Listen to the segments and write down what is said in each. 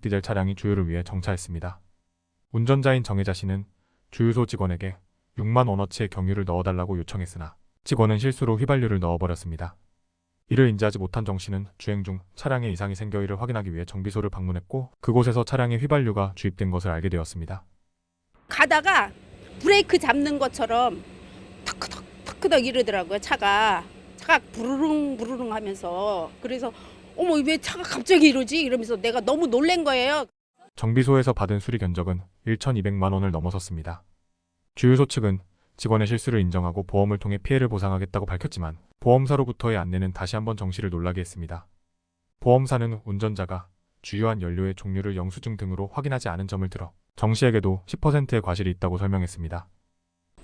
디젤 차량이 주유를 위해 정차했습니다. 운전자인 정혜자 씨는 주유소 직원에게 6만 원어치의 경유를 넣어달라고 요청했으나 직원은 실수로 휘발유를 넣어버렸습니다. 이를 인지하지 못한 정 씨는 주행 중 차량에 이상이 생겨 이를 확인하기 위해 정비소를 방문했고 그곳에서 차량에 휘발유가 주입된 것을 알게 되었습니다. 가다가 브레이크 잡는 것처럼 탁크탁 탁크탁 이러더라고요 차가 차가 부르릉 부르릉 하면서 그래서 어머 왜 차가 갑자기 이러지 이러면서 내가 너무 놀란 거예요 정비소에서 받은 수리 견적은 1,200만 원을 넘어섰습니다. 주유소 측은 직원의 실수를 인정하고 보험을 통해 피해를 보상하겠다고 밝혔지만 보험사로부터의 안내는 다시 한번 정 씨를 놀라게 했습니다. 보험사는 운전자가 주유한 연료의 종류를 영수증 등으로 확인하지 않은 점을 들어 정 씨에게도 10%의 과실이 있다고 설명했습니다.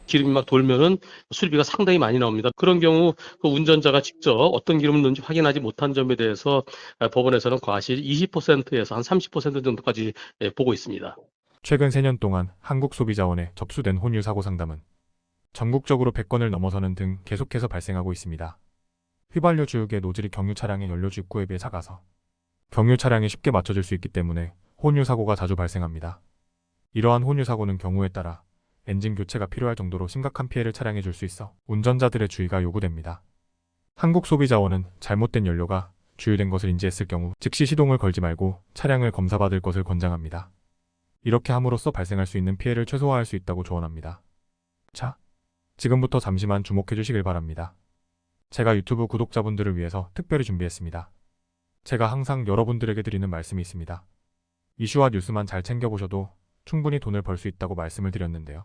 기름이 막 돌면은 수리비가 상당히 많이 나옵니다. 그런 경우 그 운전자가 직접 어떤 기름을 넣는지 확인하지 못한 점에 대해서 아, 법원에서는 과실 20%에서 한 30% 정도까지 예, 보고 있습니다. 최근 3년 동안 한국소비자원에 접수된 혼유 사고 상담은 전국적으로 100건을 넘어서는 등 계속해서 발생하고 있습니다. 휘발유 주유기의 노즐이 경유 차량의 연료 주입구에 비해 작아서 경유 차량에 쉽게 맞춰질 수 있기 때문에 혼유 사고가 자주 발생합니다. 이러한 혼유 사고는 경우에 따라 엔진 교체가 필요할 정도로 심각한 피해를 차량에 줄 수 있어 운전자들의 주의가 요구됩니다. 한국소비자원은 잘못된 연료가 주유된 것을 인지했을 경우 즉시 시동을 걸지 말고 차량을 검사받을 것을 권장합니다. 이렇게 함으로써 발생할 수 있는 피해를 최소화할 수 있다고 조언합니다. 자, 지금부터 잠시만 주목해 주시길 바랍니다. 제가 유튜브 구독자분들을 위해서 특별히 준비했습니다. 제가 항상 여러분들에게 드리는 말씀이 있습니다. 이슈와 뉴스만 잘 챙겨보셔도 충분히 돈을 벌 수 있다고 말씀을 드렸는데요.